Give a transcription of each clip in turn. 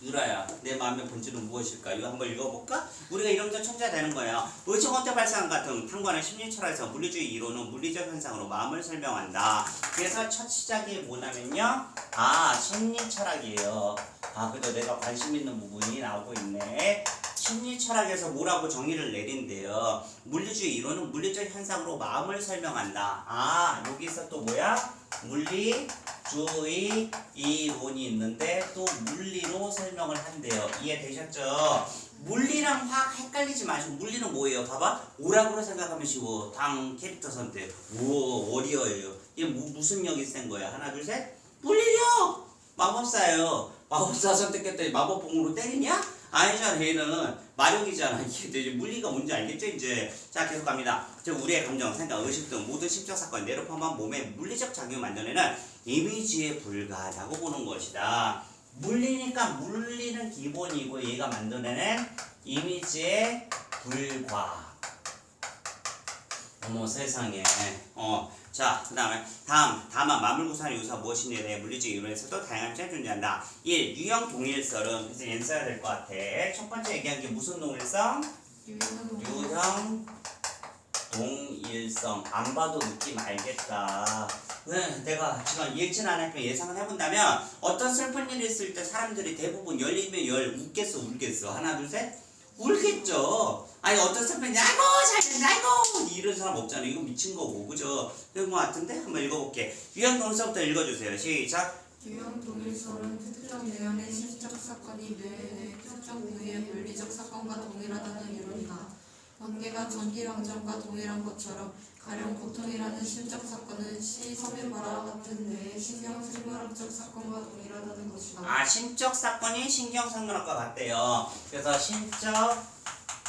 유라야, 내 마음의 본질은 무엇일까? 이거 한번 읽어볼까? 우리가 이러면서 천재가 되는 거예요. 의정어때 발생 같은 탐구하는 심리철학에서 물리주의 이론은 물리적 현상으로 마음을 설명한다. 그래서 첫 시작이 뭐냐면요. 아, 심리철학이에요. 아, 그래도 내가 관심 있는 부분이 나오고 있네. 심리철학에서 뭐라고 정의를 내린대요. 물리주의 이론은 물리적 현상으로 마음을 설명한다. 아, 여기서 또 뭐야? 물리 주의 이론이 있는데 또 물리로 설명을 한대요. 이해되셨죠? 물리랑 화학 헷갈리지 마시고 물리는 뭐예요? 봐봐. 오락으로 생각하면 쉬워. 당 캐릭터 선택. 오, 워리어예요. 이게 무, 무슨 역이 센 거야? 하나, 둘, 셋. 물리력! 마법사예요. 마법사 선택했더니 마법봉으로 때리냐? 아니잖아 얘는 마력이잖아 이게 물리가 뭔지 알겠죠 이제 자 계속 갑니다 즉 우리의 감정 생각 의식 등 모든 심적 사건 내로 포함한 몸의 물리적 작용을 만들어내는 이미지에 불과하다고 보는 것이다. 물리니까 물리는 기본이고 얘가 만들어내는 이미지에 불과. 어머 세상에. 어 자 그 다음에 다음 다만 마물 구사하는 요소가 무엇인지에 대해 물리적 이론에서도 다양한 점이 존재한다. 1. 유형 동일설은 그래서 얘는 써야 될 것 같아. 첫 번째 얘기한 게 무슨 동일성? 유형 동일성. 안 봐도 느낌 알겠다. 네, 내가 지금 예측 안 할게 예상을 해본다면 어떤 슬픈 일이 있을 때 사람들이 대부분 열리면 열 웃겠어 울겠어. 하나 둘 셋. 울겠죠. 아니 어떤 슬픈 일 아이고 잘됐네 아이고. 이런 사람 없잖아. 이거 미친 거고 그죠? 그런 거 같은데? 한번 읽어볼게. 유형 동일성부터 읽어주세요. 시작. 유형 동일설은 특정 내연의 심적 사건이 뇌의 특정 물리적 사건과 동일하다는 이론 관계가 전기방정과 동일한 것처럼 가령 고통이라는 심적 사건은 시 섬유바와 같은 뇌의 신경생물학적 사건과 동일하다는 것이다. 아 심적 사건이 신경생물학과 같대요. 그래서 심적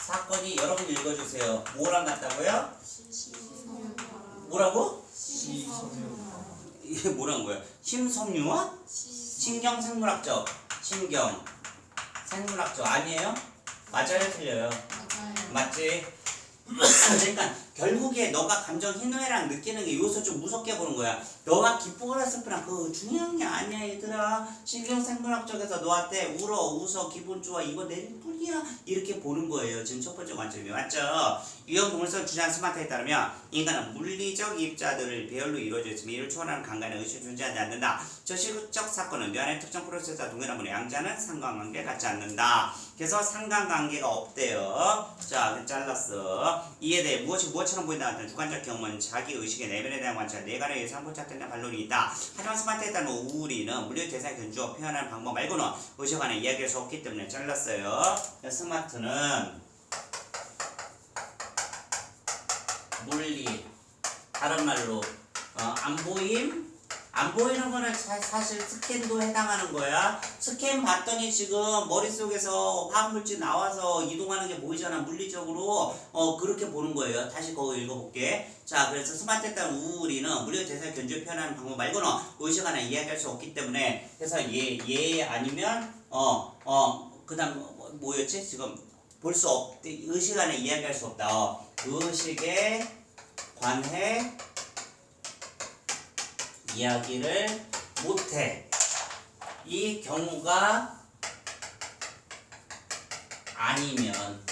사건이 여러분 읽어주세요. 뭐랑 같다고요? 뭐라고? 이게 뭐란 거야? 심섬유화? 신경생물학적 신경 생물학적 아니에요? 맞아요 틀려요? 맞지? 그러니까 결국에 너가 감정 희노애락 느끼는 게 요소 좀 무섭게 보는 거야. 너가 기쁘거나 슬프나 그거 중요한 게 아니야 얘들아. 신경생물학적에서 너한테 울어 웃어 기분 좋아 이거 내릴 뿐이야 이렇게 보는 거예요. 지금 첫 번째 관점이 맞죠? 유형 동물성 주장 스마트에 따르면 인간은 물리적 입자들을 배열로 이루어져 있으며 이를 초월하는 간간의 의식이 존재하지 않는다. 저 시극적 사건은 뇌 안의 특정 프로세스와 동일하므로 양자는 상관관계 갖지 않는다. 그래서 상관관계가 없대요. 자, 잘랐어. 이에 대해 무엇이 무엇처럼 보인다 같은 주관적 경험은 자기 의식의 내면에 대한 관찰, 내관에 의해서 포착되는 반론이 있다. 하지만 스마트에 따르면 우리는 물리 대상 견주어 표현하는 방법 말고는 의식 안에 이야기할 수 없기 때문에 잘랐어요. 스마트는 물리 다른 말로 어, 안 보임 안 보이는 거는 사, 사실 스캔도 해당하는 거야. 스캔 봤더니 지금 머릿속에서 화학물질 나와서 이동하는 게 보이잖아. 물리적으로. 어, 그렇게 보는 거예요. 다시 그거 읽어볼게. 자, 그래서 스마트에 따른 우리는 물리 대사 견주 표현하는 방법 말고는 의식 안에 이야기할 수 없기 때문에 그래서 얘, 얘 아니면 어, 어, 그 다음 뭐, 뭐였지? 지금 볼 수 없, 의식 안에 이야기할 수 없다. 어, 의식에 관해 이야기를 못해. 이 경우가 아니면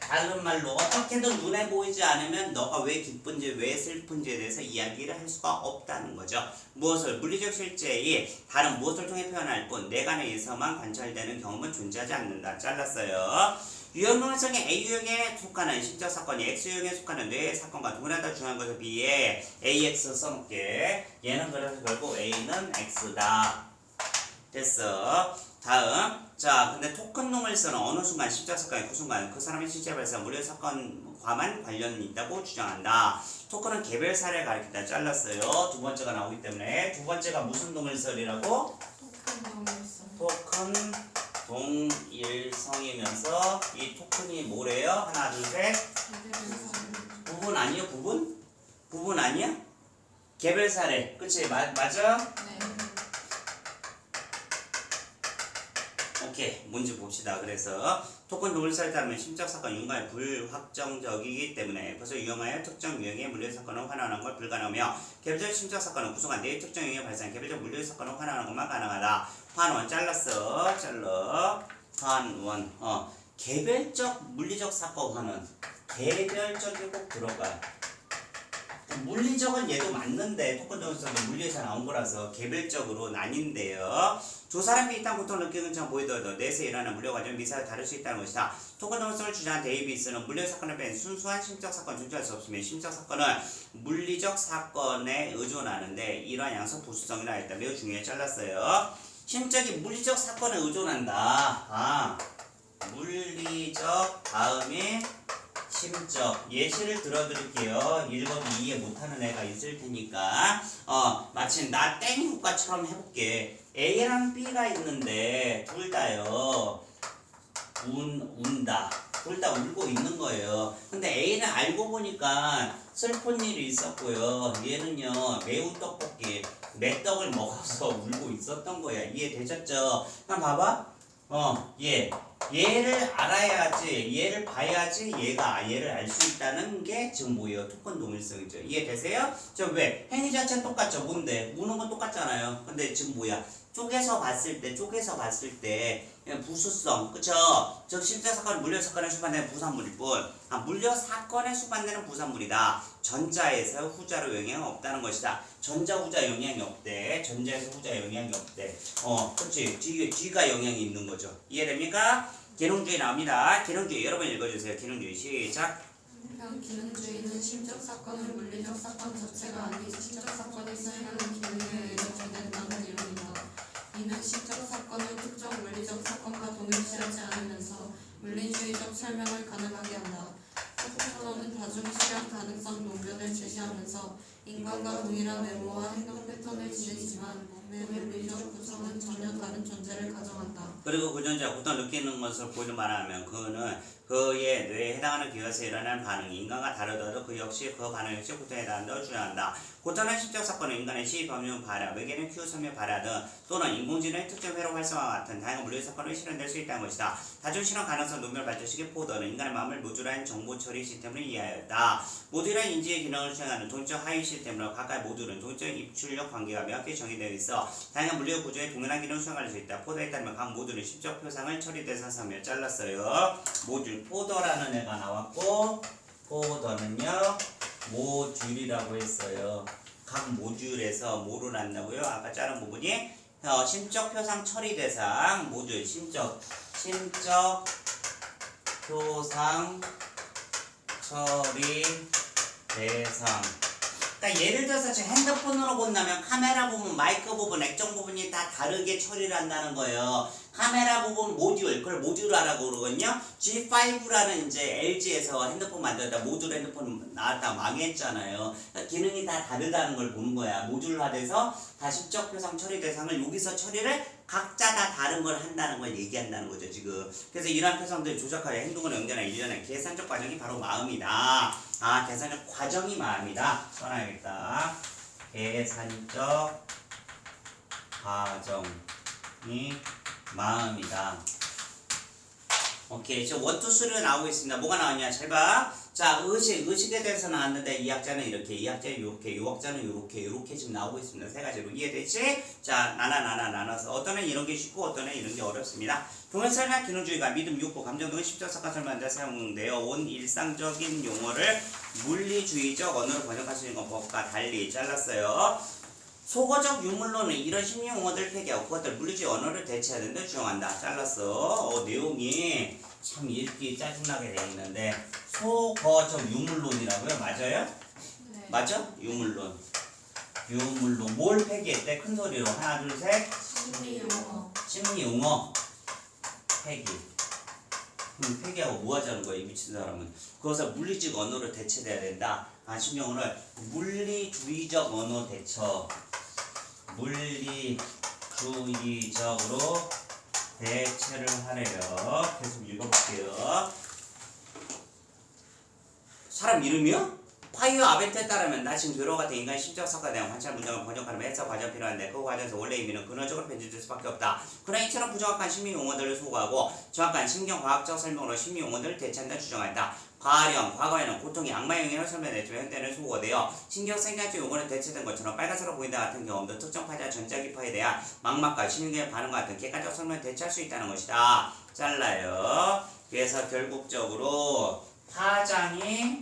다른 말로 어떻게든 눈에 보이지 않으면 너가 왜 기쁜지 왜 슬픈지에 대해서 이야기를 할 수가 없다는 거죠. 무엇을 물리적 실제의 다른 무엇을 통해 표현할 뿐 내관에 의해서만 관찰되는 경험은 존재하지 않는다. 잘랐어요. 유형론성의 A유형에 속하는 심적 사건이 X유형에 속하는 뇌의 사건과 동일하다 중요한 것에 비해 AX 써놓게 얘는 그래서 결국 A는 X다. 됐어. 다음. 자, 근데 토큰 놈을서는 어느 순간 심적 사건이 그 순간 그 사람의 실제 발생 무료 사건과만 관련이 있다고 주장한다. 토큰은 개별 사례를 가리킨다. 잘랐어요. 두 번째가 나오기 때문에 두 번째가 무슨 동일설이라고? 토큰 동일설. 토큰 동일성이면서 이 토큰이 뭐래요? 하나, 둘, 셋. 개별설. 부분 아니요? 부분? 부분 아니야? 개별 사례. 그치? 마, 맞아? 네. 오케이 뭔지 봅시다 그래서 토큰 동일사에 따르면 심적 사건 윤곽이 불확정적이기 때문에 그래서 유형하여 특정 유형의 물리 사건을 환원하는 걸 불가능하며 개별적 심적 사건은 구성한 내 특정 유형에 발생한 개별적 물리 사건을 환원하는 것만 가능하다 한원 잘랐어. 잘라. 한원. 어. 개별적 물리적 사건 하는 개별적이 꼭 들어가. 물리적은 얘도 맞는데 토큰정서도 물리에서 나온 거라서 개별적으로 나뉜대요. 조사람이 일단 고통 느끼는 점 보이더라도 내에서 일어나는 물려 과정 미사가 다를 수 있다는 것이다. 토큰정서를 주장한 데이비스는 물리 사건을 뺀 순수한 심적 사건 존재할 수 없으며 심적 사건은 물리적 사건에 의존하는데 이러한 양성 부수성이라 했다. 매우 중요해 잘랐어요. 심적이 물리적 사건에 의존한다. 아 물리적 다음에 심적 예시를 들어드릴게요. 읽어도 이해 못하는 애가 있을 테니까 어 마치 나 땡 효과처럼 해볼게. A랑 B가 있는데 둘 다요 운 운다. 둘 다 울고 있는 거예요. 근데 A는 알고 보니까 슬픈 일이 있었고요. 얘는요 매운 떡볶이 맷떡을 먹어서 울고 있었던 거야. 이해되셨죠? 그럼 봐봐. 어, 얘. 얘를 알아야지, 얘를 봐야지 얘가 얘를 알 수 있다는 게 지금 뭐예요? 토큰 동일성이죠. 이해되세요? 저 왜? 행위 자체는 똑같죠. 뭔데? 우는 건 똑같잖아요. 근데 지금 뭐야? 쪼개서 봤을 때, 쪼개서 봤을 때 그냥 부수성, 그쵸? 즉 실제 사건, 물려 사건에 수반되는 부산물일 뿐, 아, 물려 사건에 수반되는 부산물이다. 전자에서 후자로 영향이 없다는 것이다. 전자 후자 영향이 없대. 전자에서 후자 영향이 없대. 어, 그렇지. 뒤, 뒤가 영향이 있는 거죠. 이해됩니까? 기능주의 나옵니다. 기능주의 여러분 읽어주세요. 기능주의 시작. 기능주의는 심적 사건을 물리적 사건 자체가 아닌 심적 사건이 수행하는 기능에 의해 정된다는 이론이다. 이는 심적 사건을 특정 물리적 사건과 동일시하지 않으면서 물리주의적 설명을 가능하게 한다. 포스터는 다중 실현 가능성 논변을 제시하면서 인간과 동일한 외모와 행동 패턴을 지니지만 전혀 다른 존재를 가정한다. 그리고 그 전자 고통 느끼는 것을 보이는 말하면 그는 그의 뇌에 해당하는 기관에서 일어나는 반응이 인간과 다르더라도 그 역시 그 반응 역시 고통에 해당한다고 주장한다. 고통은 심적 사건은 인간의 시, 범용, 발화, 외계는 큐, 섬유, 발화 등 또는 인공지능의 특정 회로 활성화 같은 다양한 물리 사건을 실현될 수 있다는 것이다. 다중 실현 가능성 논별 발전식의 포더는 인간의 마음을 모듈화한 정보 처리 시스템을 이해하였다. 모듈한 인지의 기능을 수행하는 동적 하위 시스템으로 각각 모듈은 동적 입출력 관계가 명확히 정의되어 있어 다양한 물리적 구조에 동일한 기능을 수행할 수 있다. 포더에 따르면 각 모듈은 심적 표상을 처리돼서 사며 잘랐어요. 모듈 포더라는 애가 나왔고 포더는요 모듈이라고 했어요. 각 모듈에서 뭐를 한다고요? 아까 자른 부분이 어, 심적 표상 처리 대상 모듈 심적 심적 표상 처리 대상 그러니까 예를 들어서 지금 핸드폰으로 본다면 카메라 부분, 마이크 부분, 액정 부분이 다 다르게 처리를 한다는 거예요. 카메라 부분 모듈, 그걸 모듈화라고 그러거든요. G5라는 이제 LG에서 핸드폰 만들다 모듈 핸드폰 나왔다 망했잖아요. 그러니까 기능이 다 다르다는 걸 보는 거야. 모듈화돼서 다 심적 표상 처리 대상을 여기서 처리를 각자 다 다른 걸 한다는 걸 얘기한다는 거죠, 지금. 그래서 이러한 표상들을 조작하여 행동을 연결하는 일련의 계산적 과정이 바로 마음이다. 아, 계산적 과정이 마음이다. 써놔야겠다. 계산적 과정이 마음이다. 오케이. 저 원투 수를 나오고 있습니다. 뭐가 나왔냐? 잘 봐. 자, 의식, 의식에 대해서 나왔는데 이 학자는 이렇게, 이 학자는 이렇게, 이 학자는 이렇게, 이렇게 지금 나오고 있습니다. 세 가지로 이해되지? 자, 나나 나나 나눠서 어떤 애는 이런 게 쉽고 어떤 애는 이런 게 어렵습니다. 동일설명 기능주의가 믿음, 육보, 감정 등의 십적 사건 설명자 사용되어 온 일상적인 용어를 물리주의적 언어로 번역할 수 있는 것과 달리 잘랐어요. 소거적 유물론은 이런 심리 용어들을 폐기하고 그것들 물리주의 언어를 대체해야 된다 주장한다. 잘랐어. 어, 내용이 참 읽기 짜증나게 돼 있는데 소거적 유물론이라고요? 맞아요? 네. 맞아? 유물론. 유물론. 뭘 폐기했대? 큰 소리로 하나 둘 셋. 심리 용어. 심리 용어 폐기. 그럼 폐기하고 뭐 하자는 거야 이 미친 사람은 그것을 물리적 언어로 대체돼야 된다 아 심리 용어를 물리주의적 언어 대처 물리주의적으로 대체를 하래요 계속 읽어볼게요 사람 이름이요? 파이어 아벤트에 따르면 나 지금 들어가 된 인간의 심적 사건에 대한 관찰 문장을 번역하려면 해석 과정 필요한데 그 과정에서 원래 의미는 근원적으로 변질될 수밖에 없다. 그러나 이처럼 부정확한 심리 용어들을 소거하고 정확한 신경과학적 설명으로 심리 용어들을 대체한다 주장했다. 가령 과거에는 악마형의 혈설면 내지만 현대는 소거되어 신경생리학적 용어는 대체된 것처럼 빨간색으로 보인다 같은 경험도 특정 파자 전자기파에 대한 망막과 신경의 반응과 같은 객관적 설명을 대체할 수 있다는 것이다. 잘라요. 그래서 결국적으로 파장이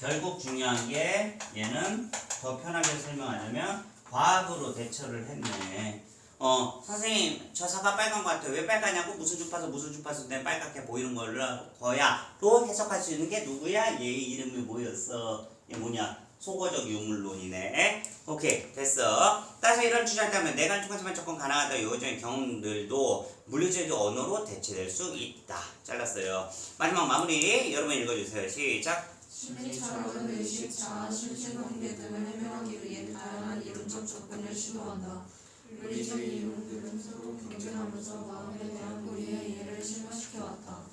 결국 중요한 게 얘는 더 편하게 설명하자면 과학으로 대처를 했네. 어 선생님 저 사과 빨간 것 같아요. 왜 빨가냐고 무슨 주파수 무슨 주파수 때문에 빨갛게 보이는 걸로 거야로 해석할 수 있는 게 누구야? 얘 이름이 뭐였어? 얘 뭐냐? 소거적 유물론이네. 오케이 됐어. 따라서 이런 주장이라면 내가 중간지만 조건 가능하다 요즘의 경험들도 물리적인 언어로 대체될 수 있다. 잘랐어요. 마지막 마무리 여러분 읽어주세요. 시작. 심리처럼은 의식차, 실질 관계 등을 해명하기 위해 다양한 이론적 접근을 시도한다.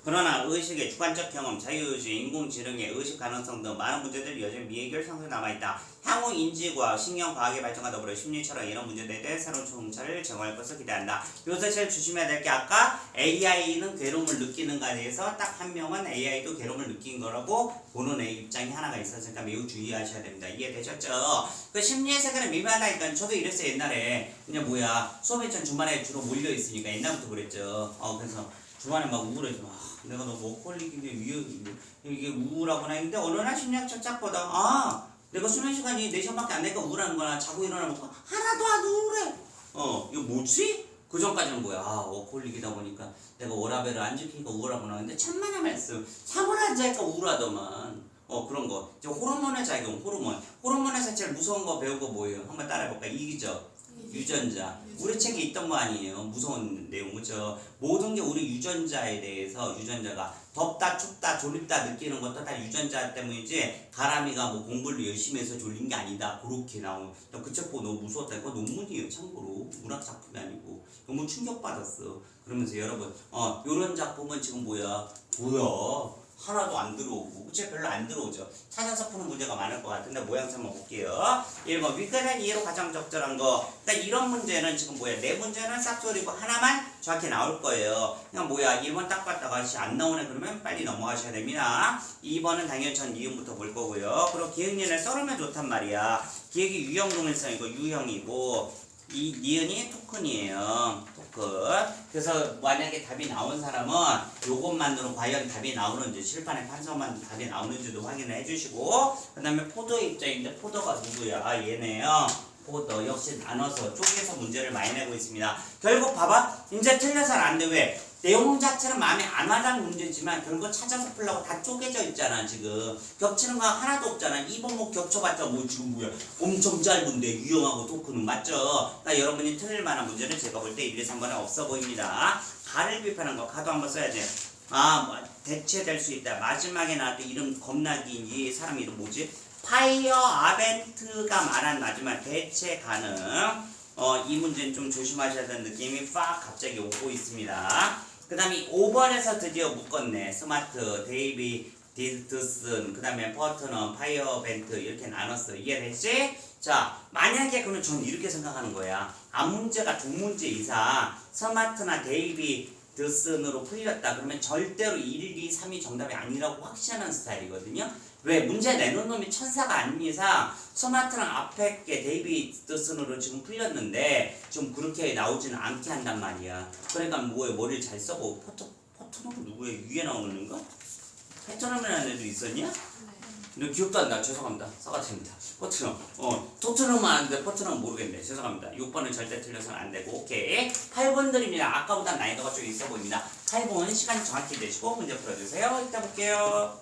그러나 의식의 주관적 경험, 자유의식, 인공지능의 의식 가능성 등 많은 문제들이 여전히 미해결 상태에 남아있다. 향후 인지과 신경과학의 발전과 더불어 심리처럼 이런 문제들에 대해 새로운 총차를 제공할 것을 기대한다. 요새 제일 조심해야 될 게 아까 AI는 괴로움을 느끼는가에 대해서 딱 한 명은 AI도 괴로움을 느낀 거라고 보는 애 입장이 하나가 있었으니까 매우 주의하셔야 됩니다. 이해되셨죠? 그 심리의 세계는 미묘하다니까 저도 이랬어요 옛날에 그냥 뭐야? 수업에 전 주말에 주로 몰려 있으니까 옛날부터 그랬죠. 어 그래서 주말에 막 우울해서 아, 내가 너무 워컬릭인데. 위에 이게 우울하구나 했는데 어느 날 심리학자 짝 보다. 아 내가 수면 시간이 4 시간밖에 안 되니까 우울한 거나 자고 일어나면 하나도 안 우울해. 어 이거 뭐지? 그 전까지는 뭐야? 아 워컬릭이다 보니까 내가 워라벨을 안 지키니까 우울하구나 근데 천만의 말씀. 잠을 안 자니까 우울하더만. 어 그런 거. 이제 호르몬의 작용 호르몬. 호르몬에서 제일 무서운 거 배운 거 뭐예요? 한번 따라해볼까 이기죠 유전자. 우리 책에 있던 거 아니에요. 무서운 내용. 그죠 모든 게 우리 유전자에 대해서 유전자가 덥다 춥다 졸립다 느끼는 것도 다 유전자 때문이지 가람이가 뭐 공부를 열심히 해서 졸린 게 아니다. 그렇게 나온 나그책 보고 너무 무서웠다. 이거 논문이에요 참고로. 문학 작품이 아니고. 너무 충격받았어. 그러면서 여러분 어 요런 작품은 지금 뭐야? 뭐야 하나도 안 들어오고 그치 별로 안 들어오죠. 찾아서 푸는 문제가 많을 것 같은데 모양새 한번 볼게요. 1번 윗단의 이해로 가장 적절한 거. 그러니까 이런 문제는 지금 뭐야 네 문제는 싹소리고 하나만 정확히 나올 거예요. 그냥 뭐야? 1번 딱 봤다가 씨안 나오네 그러면 빨리 넘어가셔야 됩니다. 2번은 당연히 전 이음부터 볼 거고요. 그리고 기억니을 썰으면 좋단 말이야. 기억이 유형 동일성이고 유형이고 이 니은이 토큰이에요. 토큰. 그래서 만약에 답이 나온 사람은 요것만으로 과연 답이 나오는지 실판의 판서만 답이 나오는지도 확인을 해주시고 그 다음에 포도의 입장인데 포도가 누구야? 아 얘네요. 포도 역시 나눠서 쪼개서 문제를 많이 내고 있습니다. 결국 봐봐. 이제 틀려서는 안 돼. 왜? 내용 자체는 마음에 안 와닿는 문제지만 결국 찾아서 풀려고 다 쪼개져 있잖아 지금. 겹치는 거 하나도 없잖아. 2번 뭐 겹쳐봤자 뭐 지금 뭐야. 엄청 짧은데 유형하고 토크는 맞죠? 그러니까 여러분이 틀릴 만한 문제는 제가 볼 때 1, 2, 3번에 없어 보입니다. 가를 비판한 거 가도 한번 써야지 아 뭐, 대체될 수 있다. 마지막에 나왔던 이름 겁나 긴이 사람 이름 뭐지? 파이어 아벤트가 말한 마지막 대체 가능 어, 이 문제는 좀 조심하셔야 되는 느낌이 팍 갑자기 오고 있습니다. 그 다음에 5번에서 드디어 묶었네. 스마트, 데이비, 디드슨, 그 다음에 버트넌, 파이어 벤트 이렇게 나눴어. 이해됐지? 자, 만약에 그러면 저는 이렇게 생각하는 거야. 앞 문제가 두 문제 이상 스마트나 데이비, 드슨으로 풀렸다. 그러면 절대로 1, 2, 3이 정답이 아니라고 확신하는 스타일이거든요. 왜 문제 내놓은 놈이 천사가 아닌 이상 스마트랑 앞에 게 데이비드슨으로 지금 풀렸는데 좀 그렇게 나오지는 않게 한단 말이야. 그러니까 뭐에 머리를 잘 써고 포토 포토는 누구의 위에 나오는 거? 패턴이라는 애도 있었냐? 너 기억도 안 나. 죄송합니다. 써가됩니다. 포트넘. 어, 토트넘은 아는데 포트넘 모르겠네. 죄송합니다. 6번은 절대 틀려서는 안 되고. 오케이. 8번 드립니다. 아까보다 난이도가 좀 있어 보입니다. 8번 시간 정확히 내시고 문제 풀어주세요. 이따 볼게요.